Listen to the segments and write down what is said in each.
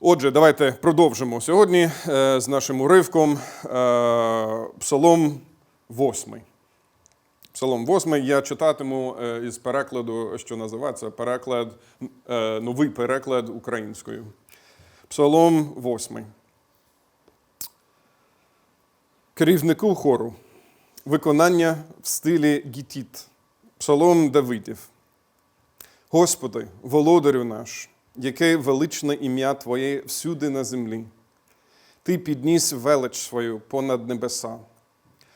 Отже, давайте продовжимо сьогодні е, з нашим уривком е, Псалом 8. Псалом 8 я читатиму е, із перекладу, що називається переклад, новий переклад українською. Псалом 8. Керівнику хору. Виконання в стилі гітіт. Псалом Давидів. Господи, володарю наш, яке величне ім'я Твоє всюди на землі. Ти підніс велич свою понад небеса.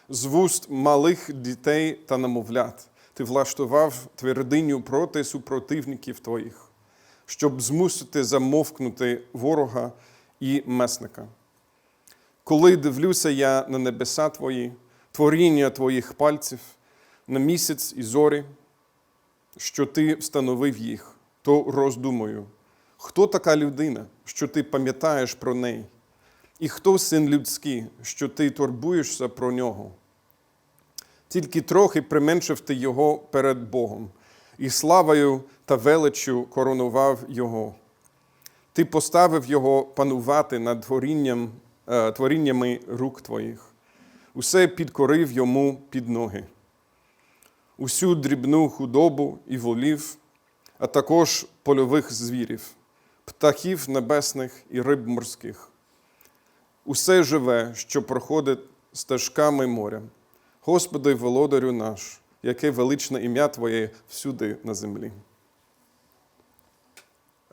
З вуст малих дітей та намовлят ти влаштував твердиню проти супротивників твоїх, щоб змусити замовкнути ворога і месника. Коли дивлюся я на небеса Твої, творіння Твоїх пальців, на місяць і зорі, що ти встановив їх, то роздумую, хто така людина, що ти пам'ятаєш про неї, і хто син людський, що ти турбуєшся про нього. Тільки трохи применшив ти його перед Богом, і славою та величчю коронував його. Ти поставив його панувати над творінням, е, творіннями рук твоїх, усе підкорив йому під ноги усю дрібну худобу і волів, а також польових звірів, птахів небесних і риб морських. Усе живе, що проходить стежками моря. Господи, володарю наш, яке величне ім'я Твоє всюди на землі.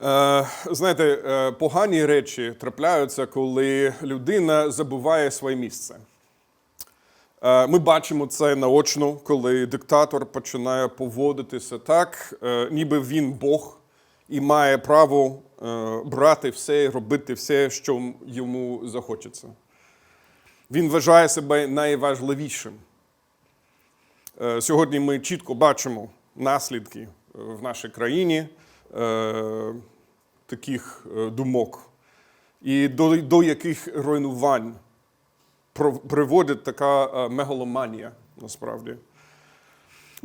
Е, знаєте, е, погані речі трапляються, коли людина забуває своє місце. Е, Ми бачимо це наочно, коли диктатор починає поводитися так, е, ніби він Бог і має право е, брати все і робити все, що йому захочеться. Він вважає себе найважливішим. Е, Сьогодні ми чітко бачимо наслідки е, в нашій країні таких думок, і до, до яких руйнувань приводить така мегаломанія насправді.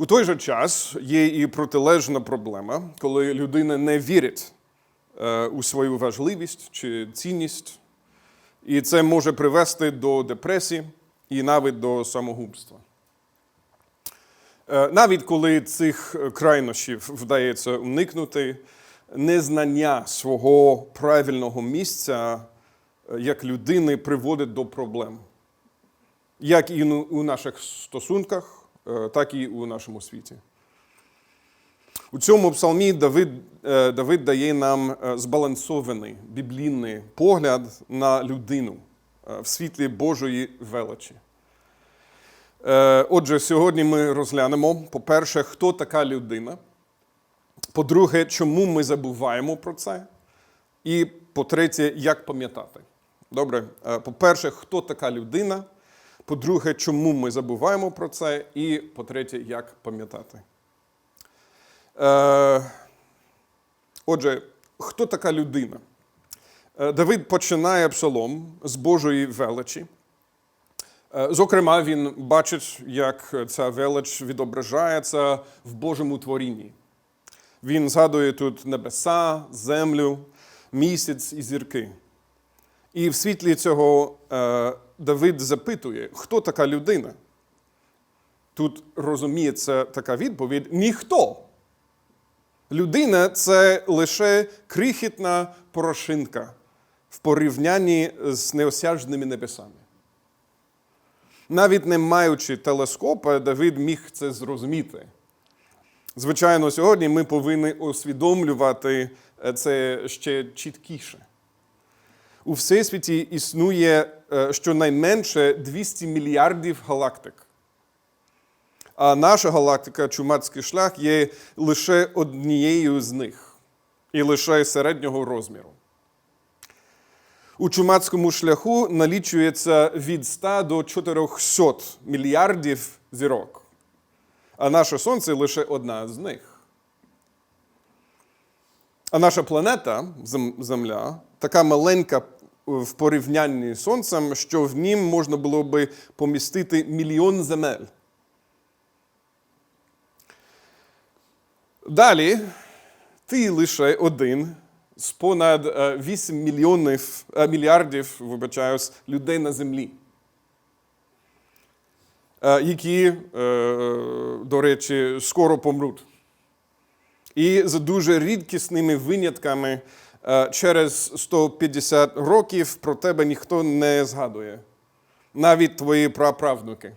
У той же час є і протилежна проблема, коли людина не вірить е, у свою важливість чи цінність, і це може привести до депресії і навіть до самогубства. Е, Навіть коли цих крайнощів вдається уникнути, незнання свого правильного місця е, як людини приводить до проблем як і ну- у наших стосунках, так і у нашому світі. У цьому псалмі Давид, е, Давид дає нам е, збалансований біблійний погляд на людину е, в світлі Божої величі. Е, Отже, сьогодні ми розглянемо, по-перше, хто така людина. По-друге, чому ми забуваємо про це? І по-третє, як пам'ятати. Добре, Е, по-перше, хто така людина? По-друге, чому ми забуваємо про це? І по-третє, як пам'ятати. Е, отже, хто така людина? Е, Давид починає псалом з Божої величі. Е, Зокрема, він бачить, як ця велич відображається в Божому творінні. Він згадує тут небеса, землю, місяць і зірки. І в світлі цього е, Давид запитує, хто така людина? Тут розуміється така відповідь: ніхто. Людина це лише крихітна порошинка в порівнянні з неосяжними небесами. Навіть не маючи телескопа, Давид міг це зрозуміти. Звичайно, сьогодні ми повинні усвідомлювати е, це ще чіткіше. У Всесвіті існує е, щонайменше 200 мільярдів галактик. А наша галактика, Чумацький шлях, є лише однією з них і лише середнього розміру. У Чумацькому шляху налічується від 100 до 400 мільярдів зірок, а наше Сонце лише одна з них. А наша планета, Земля, така маленька в порівнянні з Сонцем, що в нім можна було би помістити мільйон земель. Далі ти лише один з понад е, 8 мільйонів, е, мільярдів вибачаюсь, людей на землі, е, які, е, до речі, скоро помруть. І за дуже рідкісними винятками е, через 150 років про тебе ніхто не згадує, навіть твої праправнуки.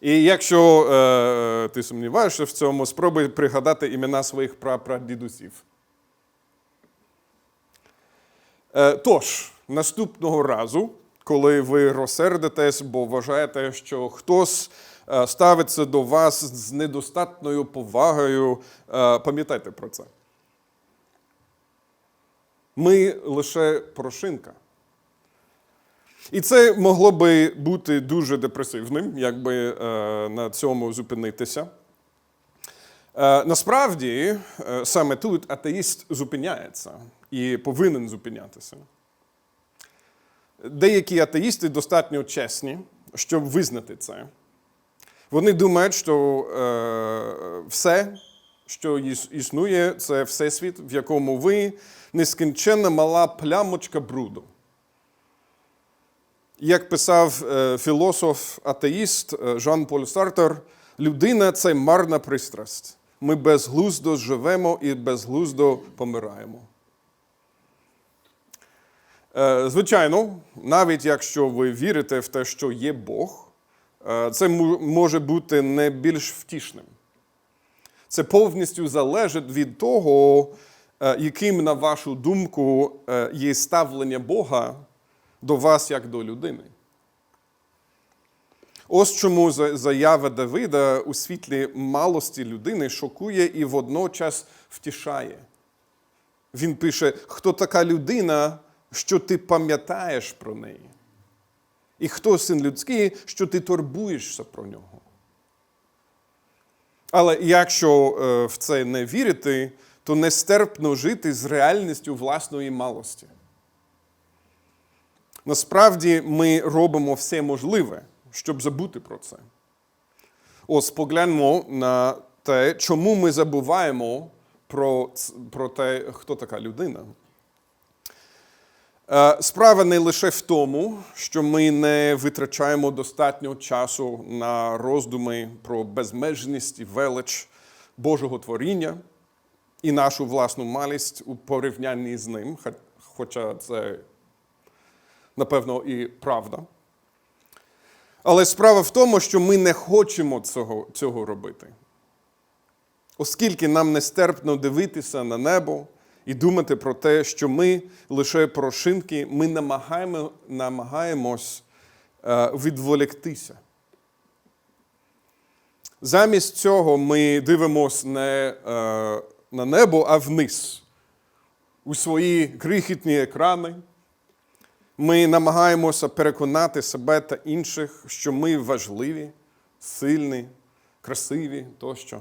І якщо е, ти сумніваєшся в цьому, спробуй пригадати імена своїх прапрадідусів. Е, тож, наступного разу, коли ви розсердитесь, бо вважаєте, що хтось е, ставиться до вас з недостатньою повагою, е, пам'ятайте про це. Ми лише порошинка. І це могло би бути дуже депресивним, якби е, на цьому зупинитися. Е, насправді, е, саме тут атеїст зупиняється і повинен зупинятися. Деякі атеїсти достатньо чесні, щоб визнати це. Вони думають, що все, що існує, це всесвіт, в якому ви нескінченна мала плямочка бруду. Як писав е, філософ-атеїст е, Жан-Поль Сартер, людина це марна пристрасть. Ми безглуздо живемо і безглуздо помираємо. Е, Звичайно, навіть якщо ви вірите в те, що є Бог, це може бути не більш втішним. Це повністю залежить від того, е, яким, на вашу думку, е, є ставлення Бога до вас як до людини. Ось чому заява Давида у світлі малості людини шокує і водночас втішає. Він пише: хто така людина, що ти пам'ятаєш про неї? І хто син людський, що ти турбуєшся про нього? Але якщо е, в це не вірити, то нестерпно жити з реальністю власної малості. Насправді ми робимо все можливе, щоб забути про це. Ось погляньмо на те, чому ми забуваємо про, про те, хто така людина. Е, Справа не лише в тому, що ми не витрачаємо достатньо часу на роздуми про безмежність і велич Божого творіння і нашу власну малість у порівнянні з ним, хоча це, напевно, і правда. Але справа в тому, що ми не хочемо цього, цього робити. Оскільки нам нестерпно дивитися на небо і думати про те, що ми лише порошинки, ми намагаємо, намагаємось е, відволіктися. Замість цього ми дивимося не е, на небо, а вниз, у свої крихітні екрани. Ми намагаємося переконати себе та інших, що ми важливі, сильні, красиві тощо.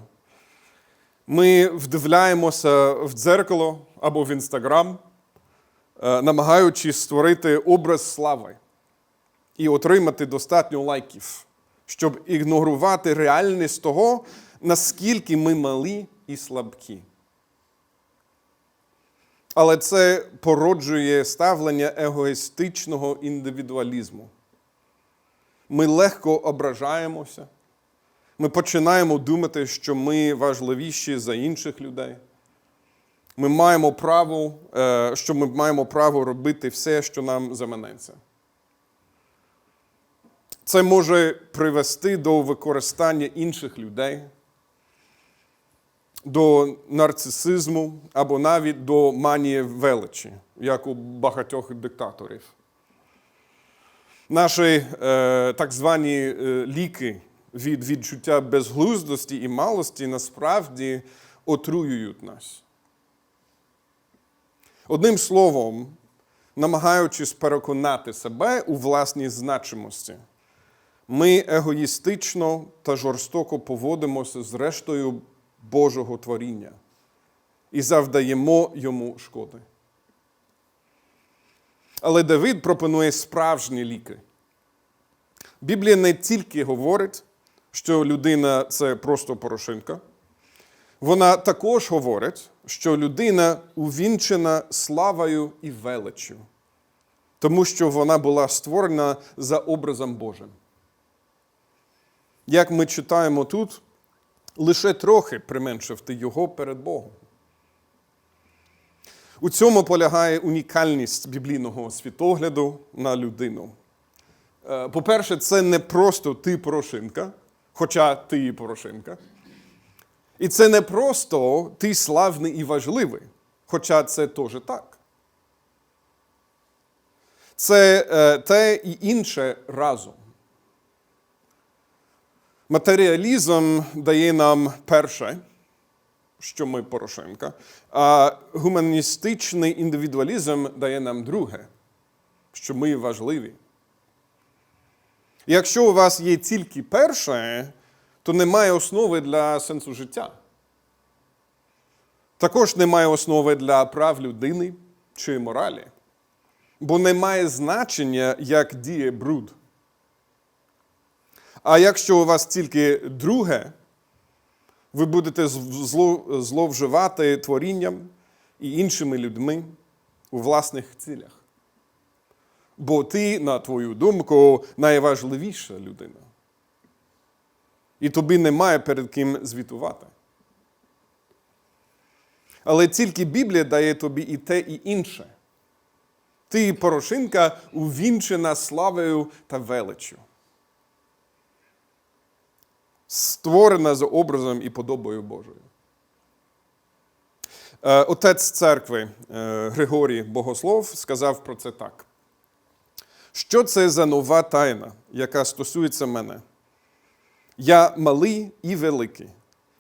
Ми вдивляємося в дзеркало або в інстаграм, е, намагаючись створити образ слави і отримати достатньо лайків, щоб ігнорувати реальність того, наскільки ми малі і слабкі. Але це породжує ставлення егоїстичного індивідуалізму. Ми легко ображаємося. Ми починаємо думати, що ми важливіші за інших людей. Ми маємо право, е, що ми маємо право робити все, що нам заманеться. Це може привести до використання інших людей, до нарцисизму або навіть до манії величі, як у багатьох диктаторів. Наші е, так звані е, ліки від відчуття безглуздості і малості насправді отруюють нас. Одним словом, намагаючись переконати себе у власній значимості, ми егоїстично та жорстоко поводимося з рештою Божого творіння і завдаємо йому шкоди. Але Давид пропонує справжні ліки. Біблія не тільки говорить, що людина це просто порошинка. Вона також говорить, що людина увінчена славою і величчю, тому що вона була створена за образом Божим. Як ми читаємо тут, лише трохи применшив ти його перед Богом. У цьому полягає унікальність біблійного світогляду на людину. Е, По-перше, це не просто ти Порошинка, хоча ти і Порошинка. І це не просто ти славний і важливий, хоча це теж так. Це е, те і інше разом. Матеріалізм дає нам перше, що ми Порошенка, а гуманістичний індивідуалізм дає нам друге, що ми важливі. Якщо у вас є тільки перше, то немає основи для сенсу життя. Також немає основи для прав людини чи моралі, бо немає значення, як діє бруд. А якщо у вас тільки друге, ви будете зло- зловживати творінням і іншими людьми у власних цілях. Бо ти, на твою думку, найважливіша людина. І тобі немає перед ким звітувати. Але тільки Біблія дає тобі і те, і інше. Ти, Порошинка, увінчена славою та величчю. Створена за образом і подобою Божою. Е, Отець церкви е, Григорій Богослов сказав про це так. Що це за нова тайна, яка стосується мене? Я малий і великий,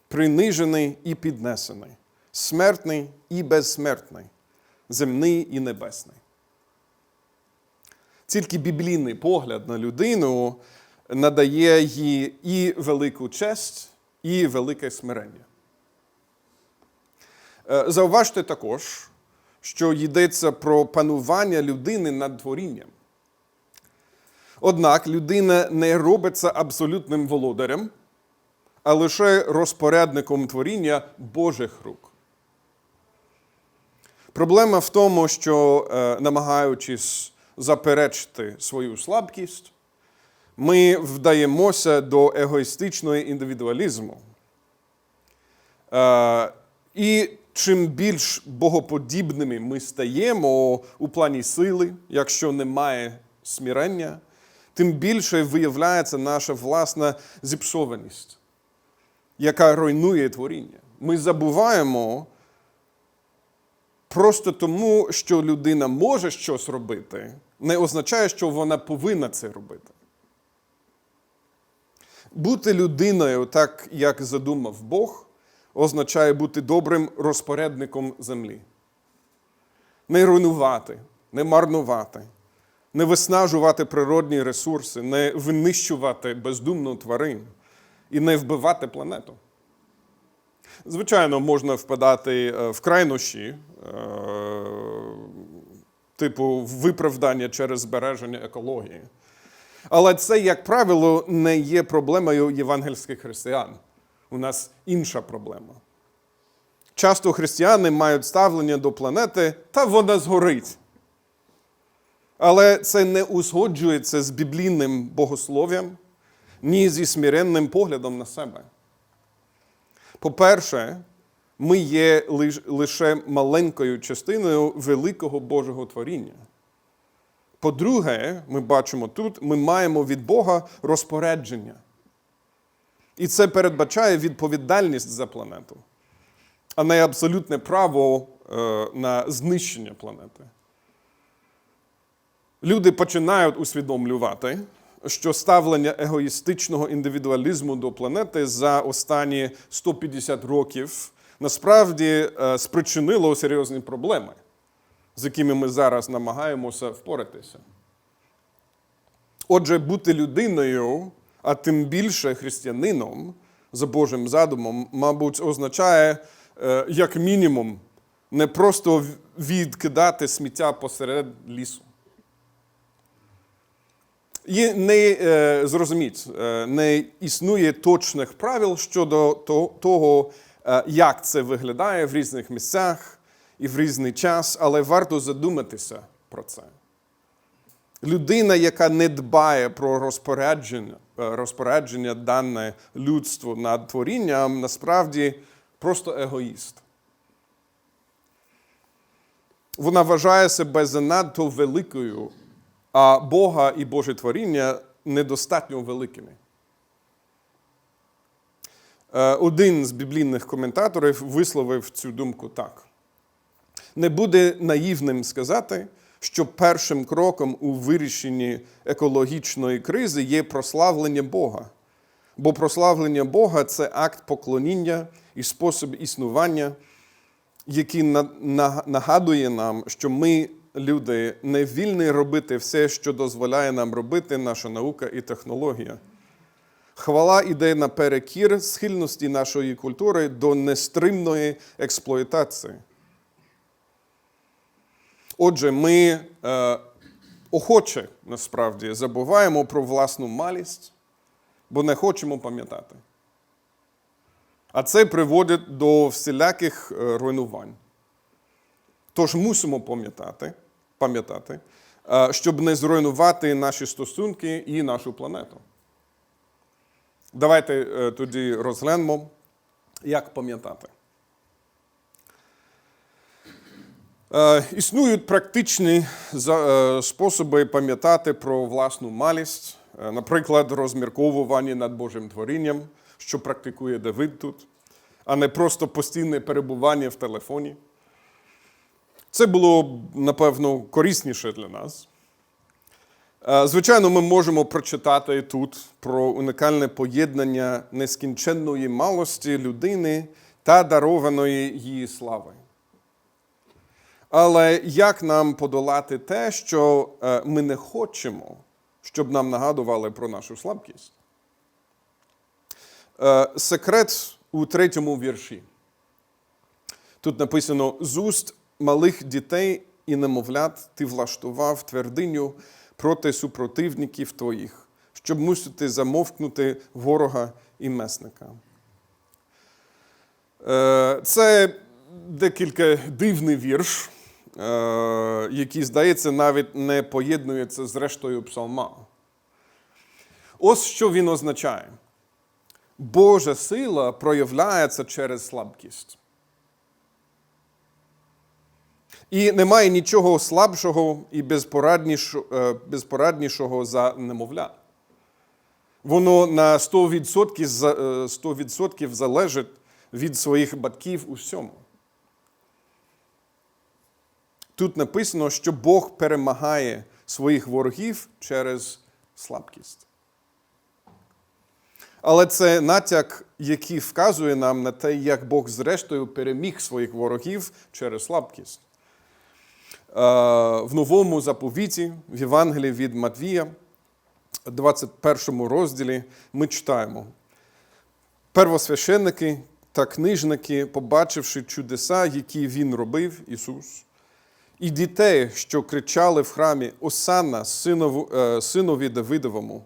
принижений і піднесений, смертний і безсмертний, земний і небесний. Тільки біблійний погляд на людину надає їй і велику честь, і велике смирення. Е, Зауважте також, що йдеться про панування людини над творінням. Однак людина не робиться абсолютним володарем, а лише розпорядником творіння Божих рук. Проблема в тому, що, е, намагаючись заперечити свою слабкість, ми вдаємося до егоїстичного індивідуалізму. Е, І чим більш богоподібними ми стаємо у плані сили, якщо немає смирення, тим більше виявляється наша власна зіпсованість, яка руйнує творіння. Ми забуваємо просто тому, що людина може щось робити, не означає, що вона повинна це робити. Бути людиною, так як задумав Бог, означає бути добрим розпорядником землі. Не руйнувати, не марнувати, не виснажувати природні ресурси, не винищувати бездумно тварин і не вбивати планету. Звичайно, можна впадати е, в крайнощі, е, типу виправдання через збереження екології. Але це, як правило, не є проблемою євангельських християн. У нас інша проблема. Часто християни мають ставлення до планети, та вона згорить. Але це не узгоджується з біблійним богослов'ям, ні зі смиренним поглядом на себе. По-перше, ми є лише маленькою частиною великого Божого творіння. По-друге, ми бачимо тут, ми маємо від Бога розпорядження. І це передбачає відповідальність за планету, а не абсолютне право е, на знищення планети. Люди починають усвідомлювати, що ставлення егоїстичного індивідуалізму до планети за останні 150 років насправді е, спричинило серйозні проблеми, з якими ми зараз намагаємося впоратися. Отже, бути людиною, а тим більше християнином за Божим задумом, мабуть, означає, е, як мінімум, не просто відкидати сміття посеред лісу. Не е, зрозуміть, е, не існує точних правил щодо того, е, як це виглядає в різних місцях і в різний час, але варто задуматися про це. Людина, яка не дбає про розпорядження, розпорядження дане людству над творінням, насправді просто егоїст. Вона вважає себе занадто великою, а Бога і Боже творіння недостатньо великими. Е, Один з біблійних коментаторів висловив цю думку так: не буде наївним сказати, що першим кроком у вирішенні екологічної кризи є прославлення Бога. Бо прославлення Бога це акт поклоніння і спосіб існування, який на- на- нагадує нам, що ми, люди, не вільні робити все, що дозволяє нам робити наша наука і технологія. Хвала іде наперекір схильності нашої культури до нестримної експлуатації. Отже, ми е, охоче насправді забуваємо про власну малість, бо не хочемо пам'ятати. А це приводить до всіляких е, руйнувань. Тож мусимо пам'ятати, пам'ятати, е, щоб не зруйнувати наші стосунки і нашу планету. Давайте е, тоді розглянемо, як пам'ятати. Е, Існують практичні способи пам'ятати про власну малість, наприклад, розмірковування над Божим творінням, що практикує Давид тут, а не просто постійне перебування в телефоні. Це було, напевно, корисніше для нас. Е, Звичайно, ми можемо прочитати тут про уникальне поєднання нескінченної малості людини та дарованої її слави. Але як нам подолати те, що е, ми не хочемо, щоб нам нагадували про нашу слабкість? Е, Секрет у третьому вірші. Тут написано: з уст малих дітей і немовлят ти влаштував твердиню проти супротивників твоїх, щоб мусити замовкнути ворога і месника. Е, Це декілька дивний вірш, е, який, здається, навіть не поєднується з рештою псалма. Ось що він означає. Божа сила проявляється через слабкість. І немає нічого слабшого і безпораднішого, е, за немовля. Воно на 100%, е, 100% залежить від своїх батьків у всьому. Тут написано, що Бог перемагає своїх ворогів через слабкість. Але це натяк, який вказує нам на те, як Бог зрештою переміг своїх ворогів через слабкість. Е, В новому заповіті, в Євангелії від Матвія, 21 розділі, ми читаємо: первосвященники та книжники, побачивши чудеса, які він робив, Ісус, і дітей, що кричали в храмі Осанна, синову, е, синові Давидовому,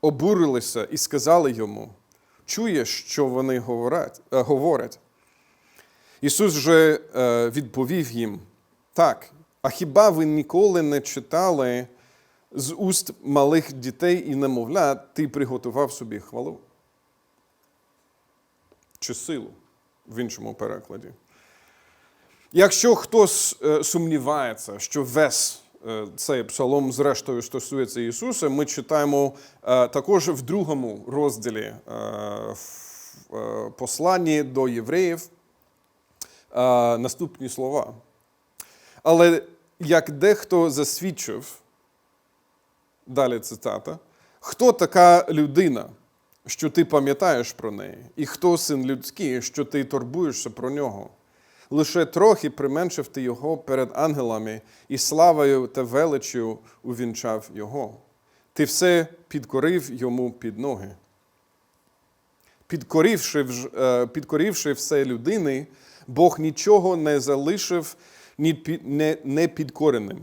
обурилися і сказали йому: Чуєш, що вони говорять? е, говорять? Ісус же відповів їм: Так, а хіба ви ніколи не читали з уст малих дітей і немовлят, ти приготував собі хвалу? Чи силу в іншому перекладі? Якщо хтось е, сумнівається, що весь е, цей псалом зрештою стосується Ісуса, ми читаємо е, також в другому розділі в посланні до євреїв наступні слова. Але як дехто засвідчив, далі цитата, хто така людина, що ти пам'ятаєш про неї, і хто син людський, що ти турбуєшся про нього? Лише трохи применшив ти його перед ангелами, і славою та величчю увінчав його. Ти все підкорив йому під ноги. Підкорівши, е, підкорівши все людини, Бог нічого не залишив непідкореним.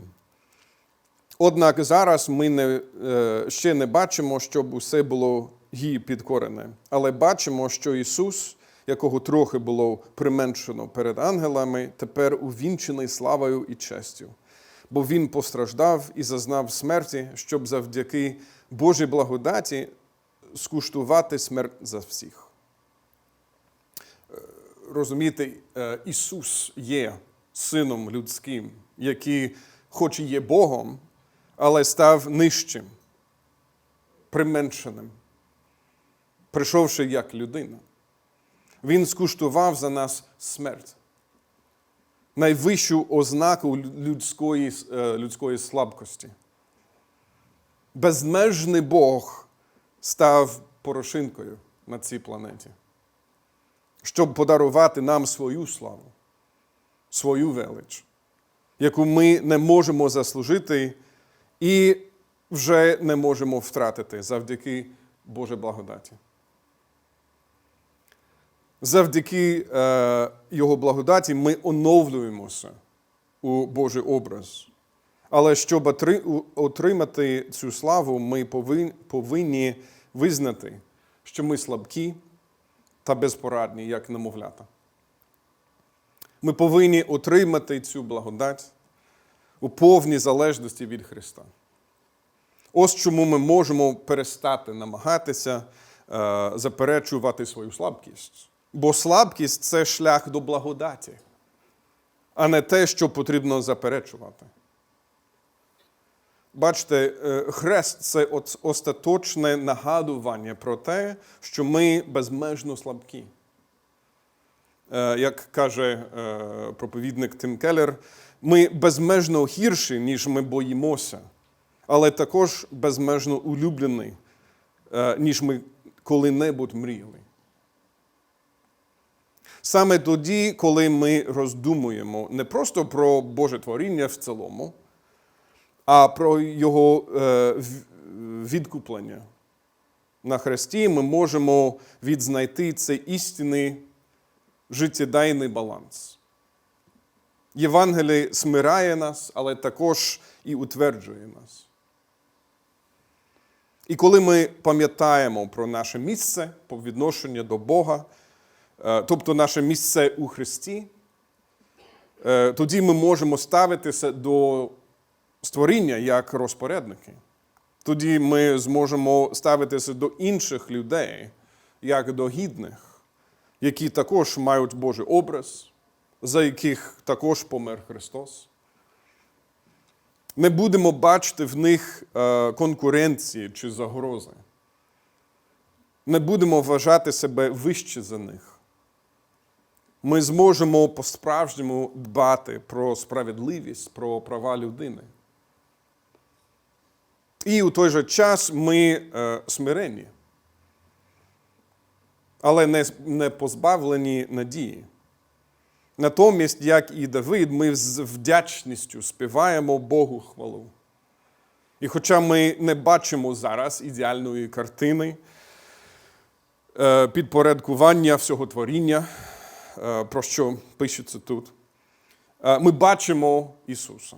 Однак зараз ми не, е, ще не бачимо, щоб усе було їй підкорене, але бачимо, що Ісус якого трохи було применшено перед ангелами, тепер увінчений славою і честю. Бо він постраждав і зазнав смерті, щоб завдяки Божій благодаті скуштувати смерть за всіх. Е, Розумієте, е, Ісус є сином людським, який, хоч і є Богом, але став нижчим, применшеним, прийшовши як людина. Він скуштував за нас смерть. Найвищу ознаку людської, е, людської слабкості. Безмежний Бог став порошинкою на цій планеті, щоб подарувати нам свою славу, свою велич, яку ми не можемо заслужити і вже не можемо втратити завдяки Божій благодаті. Завдяки е, Його благодаті ми оновлюємося у Божий образ. Але щоб отримати цю славу, ми повинні визнати, що ми слабкі та безпорадні, як немовлята. Ми повинні отримати цю благодать у повній залежності від Христа. Ось чому ми можемо перестати намагатися е, заперечувати свою слабкість. Бо слабкість це шлях до благодаті, а не те, що потрібно заперечувати. Бачите, е, хрест це остаточне нагадування про те, що ми безмежно слабкі. Е, Як каже е, проповідник Тим Келлер, ми безмежно гірші, ніж ми боїмося, але також безмежно улюблені, е, ніж ми коли-небудь мріяли. Саме тоді, коли ми роздумуємо не просто про Боже творіння в цілому, а про його відкуплення на хресті, ми можемо відзнайти цей істинний життєдайний баланс. Євангеліє смиряє нас, але також і утверджує нас. І коли ми пам'ятаємо про наше місце по відношенню до Бога, е, тобто наше місце у Христі, е, тоді ми можемо ставитися до створіння як розпорядники. Тоді ми зможемо ставитися до інших людей як до гідних, які також мають Божий образ, за яких також помер Христос. Не будемо бачити в них е, конкуренції чи загрози. Не будемо вважати себе вище за них. Ми зможемо по-справжньому дбати про справедливість, про права людини. І у той же час ми е, смиренні, але не, позбавлені надії. Натомість, як і Давид, ми з вдячністю співаємо Богу хвалу. І хоча ми не бачимо зараз ідеальної картини е, підпорядкування всього творіння, е, про що пишеться тут, е, ми бачимо Ісуса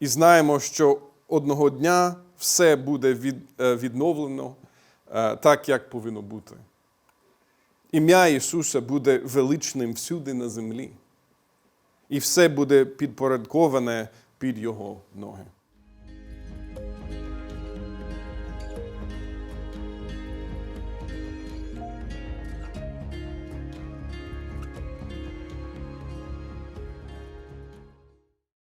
і знаємо, що одного дня все буде відновлено так, як повинно бути. Ім'я Ісуса буде величним всюди на землі. І все буде підпорядковане під Його ноги.